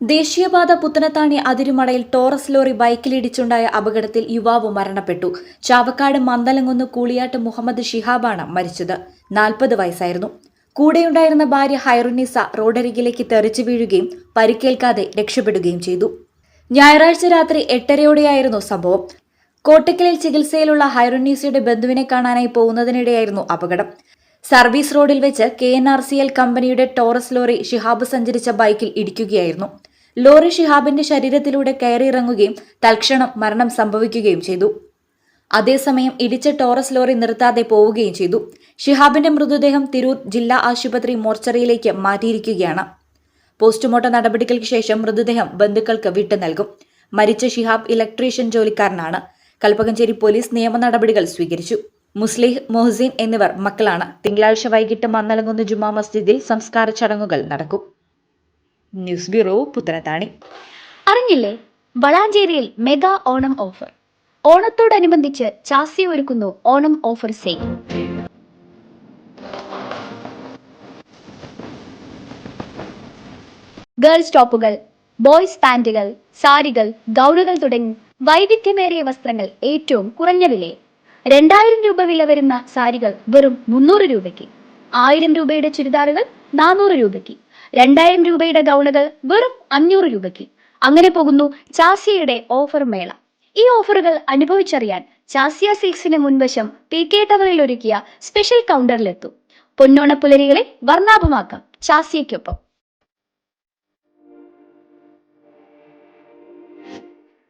ദേശീയപാത പുത്തനത്താണി അതിരുമടയിൽ Taurus lorry ബൈക്കിലിടിച്ചുണ്ടായ അപകടത്തിൽ യുവാവ് മരണപ്പെട്ടു. ചാവക്കാട് മന്ദലങ്ങുന്ന് കൂളിയാട്ട് മുഹമ്മദ് ഷിഹാബാണ് മരിച്ചത്. നാൽപ്പത് വയസ്സായിരുന്നു. കൂടെയുണ്ടായിരുന്ന ഭാര്യ ഹൈറുനിസ റോഡരികിലേക്ക് തെറിച്ചു വീഴുകയും പരിക്കേൽക്കാതെ രക്ഷപ്പെടുകയും ചെയ്തു. ഞായറാഴ്ച രാത്രി എട്ടരയോടെയായിരുന്നു സംഭവം. കോട്ടക്കലിൽ ചികിത്സയിലുള്ള ഹൈറുന്നീസയുടെ ബന്ധുവിനെ കാണാനായി പോകുന്നതിനിടെയായിരുന്നു അപകടം. സർവീസ് റോഡിൽ വെച്ച് കെ കമ്പനിയുടെ ടോറസ് ലോറി ഷിഹാബ് സഞ്ചരിച്ച ബൈക്കിൽ ഇടിക്കുകയായിരുന്നു. ലോറി ഷിഹാബിന്റെ ശരീരത്തിലൂടെ കയറിയിറങ്ങുകയും തൽക്ഷണം മരണം സംഭവിക്കുകയും ചെയ്തു. അതേസമയം ഇടിച്ച ടോറസ് ലോറി നിർത്താതെ പോവുകയും ചെയ്തു. ഷിഹാബിന്റെ മൃതദേഹം തിരൂർ ജില്ലാ ആശുപത്രി മോർച്ചറിയിലേക്ക് മാറ്റിയിരിക്കുകയാണ്. പോസ്റ്റ്മോർട്ടം നടപടികൾക്ക് ശേഷം മൃതദേഹം ബന്ധുക്കൾക്ക് വിട്ടു നൽകും. മരിച്ച ഷിഹാബ് ഇലക്ട്രീഷ്യൻ ജോലിക്കാരനാണ്. കൽപ്പകഞ്ചേരി പോലീസ് നിയമ നടപടികൾ സ്വീകരിച്ചു. മുസ്ലിഹ് മൊഹസീൻ എന്നിവർ മക്കളാണ്. തിങ്കളാഴ്ച വൈകിട്ട് മന്നലങ്കുന്ന് ജുമാ മസ്ജിദിൽ സംസ്കാര ചടങ്ങുകൾ നടക്കും. News bureau Puthanathani. അറിഞ്ഞില്ലേ? വളാഞ്ചേരിയിൽ മെഗാ ഓണം ഓഫർ. ഓണത്തോടനുബന്ധിച്ച് ചാസി ഒരുക്കുന്നു ഓണം ഓഫർ സെയിൽ. ഗേൾസ് ടോപ്പുകൾ ബോയ്സ് പാൻറുകൾ സാരികൾ ഗൗണുകൾ തുടങ്ങി വൈവിധ്യമേറിയ വസ്ത്രങ്ങൾ ഏറ്റവും കുറഞ്ഞ വിലയിൽ. രണ്ടായിരം രൂപ വില വരുന്ന സാരികൾ വെറും മുന്നൂറ് രൂപയ്ക്ക്. ആയിരം രൂപയുടെ ചുരിദാറുകൾ നാനൂറ് രൂപയ്ക്ക്. രണ്ടായിരം രൂപയുടെ ഗൗണുകൾ വെറും അഞ്ഞൂറ് രൂപയ്ക്ക്. അങ്ങനെ പോകുന്നു ചാസിയയുടെ ഓഫർ മേള. ഈ ഓഫറുകൾ അനുഭവിച്ചറിയാൻ ചാസിയ സിൽക്സിന് മുൻവശം പി കെ ടവറിൽ ഒരുക്കിയ സ്പെഷ്യൽ കൗണ്ടറിലെത്തും. പൊന്നോണ പുലരികളെ വർണാഭമാക്കാം ചാസിയയ്ക്കൊപ്പം.